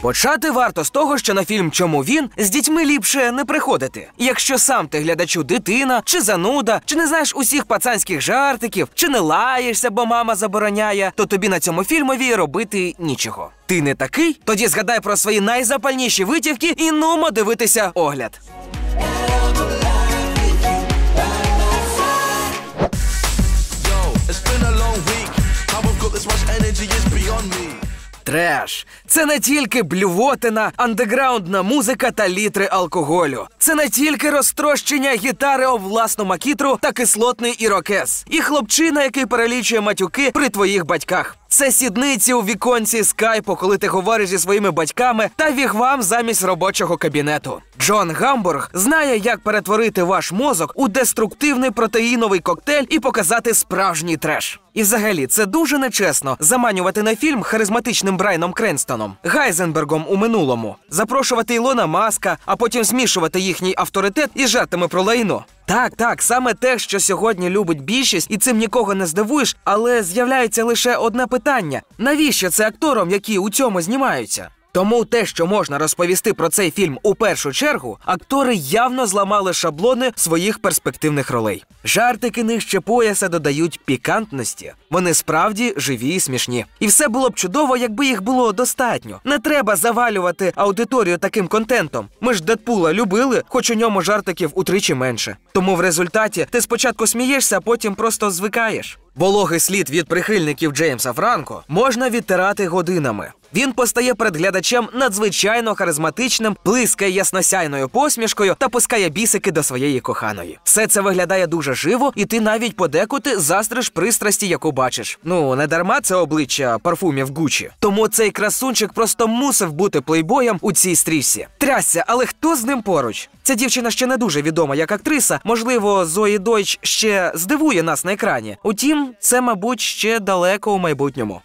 Почати варто з того, що на фільм Чому він з дітьми ліпше не приходити. Якщо сам ти глядачу дитина, чи зануда, чи не знаєш усіх пацанських жартиків, чи не лаєшся, бо мама забороняє, то тобі на цьому фільмові робити нічого. Ти не такий? Тоді згадай про свої найзапальніші витівки і нумо дивитися огляд. Yo, it's been a long week. How I've got this much energy is beyond me. Треш це не тільки блювотина, андеграундна музика та літри алкоголю. Це не тільки розтрощення гітари об власну макітру та кислотний ірокез. І хлопчина, який перелічує матюки при твоїх батьках. Це сідниці у віконці скайпу, коли ти говориш зі своїми батьками та вігвам замість робочого кабінету. Джон Гамбург знає, як перетворити ваш мозок у деструктивний протеїновий коктейль і показати справжній треш. І взагалі це дуже нечесно заманювати на фільм харизматичним Брайаном Кренстоном, Гайзенбергом у минулому, запрошувати Ілона Маска, а потім змішувати їхній авторитет із жартами про лайно. Так, так, саме те, що сьогодні любить більшість, і цим нікого не здивуєш, але з'являється лише одне питання: навіщо це акторам, які у цьому знімаються? Тому те, що можна розповісти про цей фільм у першу чергу, актори явно зламали шаблони своїх перспективних ролей. Жартики нижче пояса додають пікантності. Вони справді живі і смішні. І все було б чудово, якби їх було достатньо. Не треба завалювати аудиторію таким контентом. Ми ж Дедпула любили, хоч у ньому жартиків утричі менше. Тому в результаті ти спочатку смієшся, а потім просто звикаєш. Вологий слід від прихильників Джеймса Франко можна відтирати годинами. Він постає перед глядачем надзвичайно харизматичним, блискає ясносяйною посмішкою та пускає бісики до своєї коханої. Все це виглядає дуже живо, і ти навіть подекути застриш пристрасті, яку бачиш. Ну не дарма це обличчя парфумів Гучі. Тому цей красунчик просто мусив бути плейбоєм у цій стрічці. Трясся, але хто з ним поруч? Ця дівчина ще не дуже відома як актриса. Можливо, Зої Дойч ще здивує нас на екрані. Утім, це, мабуть, ще далеко у майбутньому.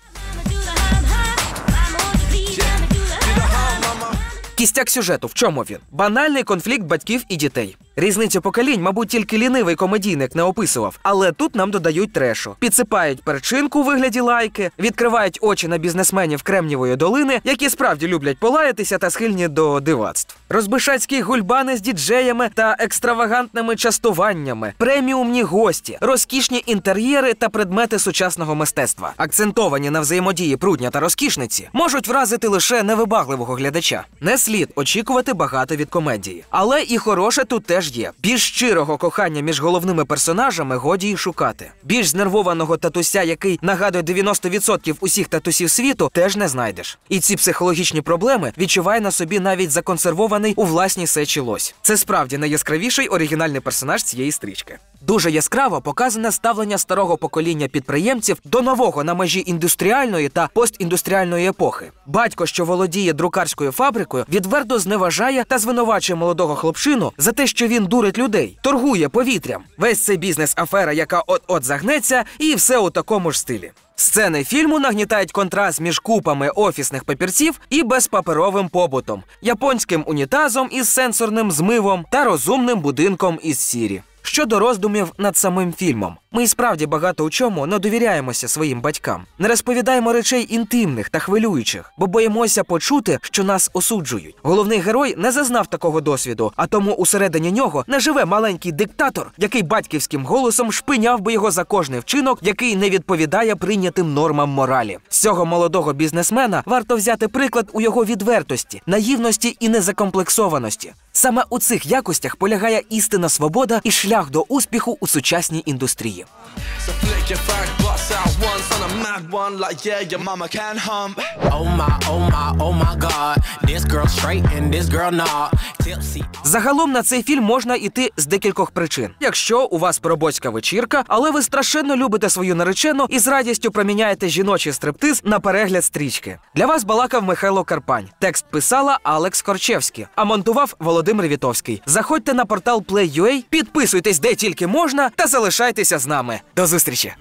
Кістяк сюжету в чому він? Банальний конфлікт батьків і дітей. Різницю поколінь, мабуть, тільки лінивий комедійник не описував, але тут нам додають трешу. Підсипають перчинку у вигляді лайки, відкривають очі на бізнесменів Кремнівої долини, які справді люблять полаятися та схильні до дивацтв. Розбишацькі гульбани з діджеями та екстравагантними частуваннями, преміумні гості, розкішні інтер'єри та предмети сучасного мистецтва, акцентовані на взаємодії прудня та розкішниці, можуть вразити лише невибагливого глядача. Не слід очікувати багато від комедії, але і хороше тут теж є. Більш щирого кохання між головними персонажами годі й шукати. Більш знервованого татуся, який нагадує 90% усіх татусів світу, теж не знайдеш. І ці психологічні проблеми відчуває на собі навіть законсервований у власній сечі лось. Це справді найяскравіший оригінальний персонаж цієї стрічки. Дуже яскраво показане ставлення старого покоління підприємців до нового на межі індустріальної та постіндустріальної епохи. Батько, що володіє друкарською фабрикою, відверто зневажає та звинувачує молодого хлопчину за те, що він дурить людей, торгує повітрям. Весь цей бізнес-афера, яка от-от загнеться, і все у такому ж стилі. Сцени фільму нагнітають контраст між купами офісних папірців і безпаперовим побутом, японським унітазом із сенсорним змивом та розумним будинком із сірі. Щодо роздумів над самим фільмом, ми і справді багато у чому не довіряємося своїм батькам, не розповідаємо речей інтимних та хвилюючих, бо боїмося почути, що нас осуджують. Головний герой не зазнав такого досвіду, а тому усередині нього не живе маленький диктатор, який батьківським голосом шпиняв би його за кожний вчинок, який не відповідає прийнятим нормам моралі. З цього молодого бізнесмена варто взяти приклад у його відвертості, наївності і незакомплексованості. Саме у цих якостях полягає істинна свобода і шлях до успіху у сучасній індустрії. Загалом на цей фільм можна йти з декількох причин. Якщо у вас поробоцька вечірка, але ви страшенно любите свою наречену і з радістю проміняєте жіночий стриптиз на перегляд стрічки. Для вас балакав Михайло Карпань. Текст писала Алекс Корчевський, а монтував Володимир Вітовський. Заходьте на портал Play.ua, підписуйтесь де тільки можна та залишайтеся з нами. До зустрічі!